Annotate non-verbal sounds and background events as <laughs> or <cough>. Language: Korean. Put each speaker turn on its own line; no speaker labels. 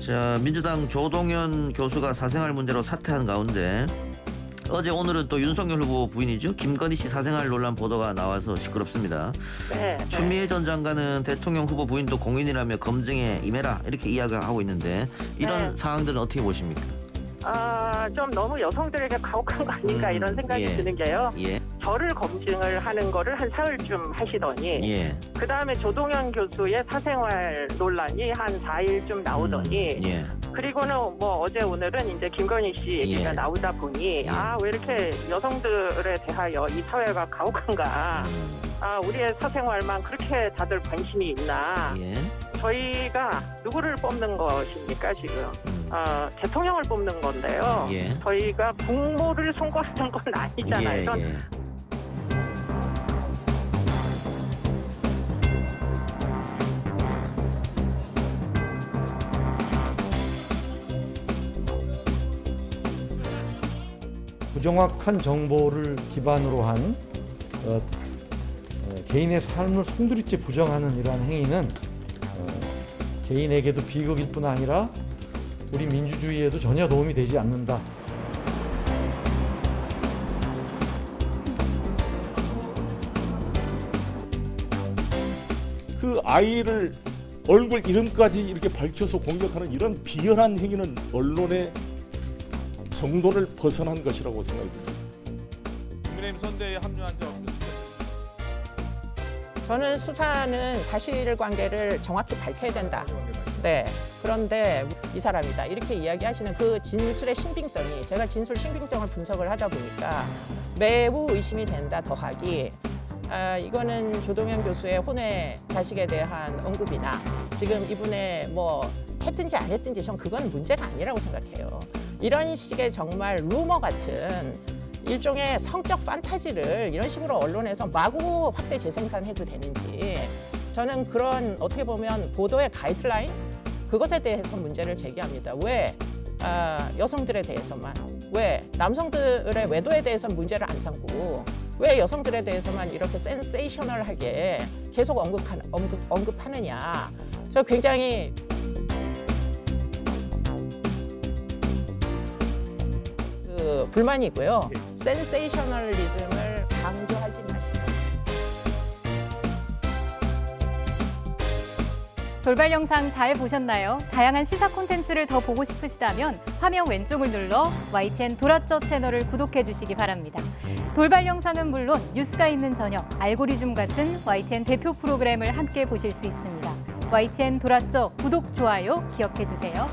자 민주당 조동현 교수가 사생활 문제로 사퇴한 가운데 어제 오늘은 또 윤석열 후보 부인이죠 김건희 씨 사생활 논란 보도가 나와서 시끄럽습니다.
네.
추미애 전 장관은 대통령 후보 부인도 공인이라며 검증에 임해라 이렇게 이야기하고 있는데 이런
네.
상황들은 어떻게 보십니까?
아, 좀 너무 여성들에게 가혹한 거 아닌가
음,
이런 생각이
예.
드는 게요.
예,
저를 검증을 하는 거를 한 사흘쯤 하시더니
예,
그 다음에 조동현 교수의 사생활 논란이 한 4일쯤 나오더니
음, 예,
그리고는 뭐 어제 오늘은 이제 김건희 씨 얘기가
예.
나오다 보니
예.
아 왜 이렇게 여성들에 대하여 이 사회가 가혹한가?
음,
아 우리의 사생활만 그렇게 다들 관심이 있나?
예,
저희가 누구를 뽑는 것입니까 지금?
음,
어, 대통령을 뽑는 건데요.
예,
저희가 국모를 선거하는 건 <laughs> 아니잖아요.
예, 예.
부정확한 정보를 기반으로 한 어, 어, 개인의 삶을 송두리째 부정하는 이러한 행위는 어, 개인에게도 비극일 뿐 아니라 우리 민주주의에도 전혀 도움이 되지 않는다.
그 아이를 얼굴 이름까지 이렇게 밝혀서 공격하는 이런 비열한 행위는 언론의 정도를 벗어난 것이라고 생각합니다.
국민의힘 선대에 합류한 적?
저는 수사는 사실관계를 정확히 밝혀야 된다. 네. 그런데 이 사람이다. 이렇게 이야기하시는 그 진술의 신빙성이 제가 진술 신빙성을 분석을 하다 보니까 매우 의심이 된다. 더하기 아, 이거는 조동현 교수의 혼외 자식에 대한 언급이나 지금 이분의 뭐 했든지 안 했든지 전 그건 문제가 아니라고 생각해요. 이런 식의 정말 루머 같은 일종의 성적 판타지를 이런 식으로 언론에서 마구 확대 재생산해도 되는지 저는 그런 어떻게 보면 보도의 가이드라인? 그것에 대해서 문제를 제기합니다. 왜? 아, 여성들에 대해서만. 왜? 남성들의 외도에 대해서 문제를 안 삼고 왜 여성들에 대해서만 이렇게 센세이셔널하게 계속 언급하, 언급, 언급하느냐? 저 굉장히 불만이고요. 센세이셔널리즘을 강조하지 마시고
돌발 영상 잘 보셨나요? 다양한 시사 콘텐츠를 더 보고 싶으시다면 화면 왼쪽을 눌러 YTN 도라쩌 채널을 구독해 주시기 바랍니다. 돌발 영상은 물론 뉴스가 있는 저녁, 알고리즘 같은 YTN 대표 프로그램을 함께 보실 수 있습니다. YTN 도라쩌 구독, 좋아요 기억해 주세요.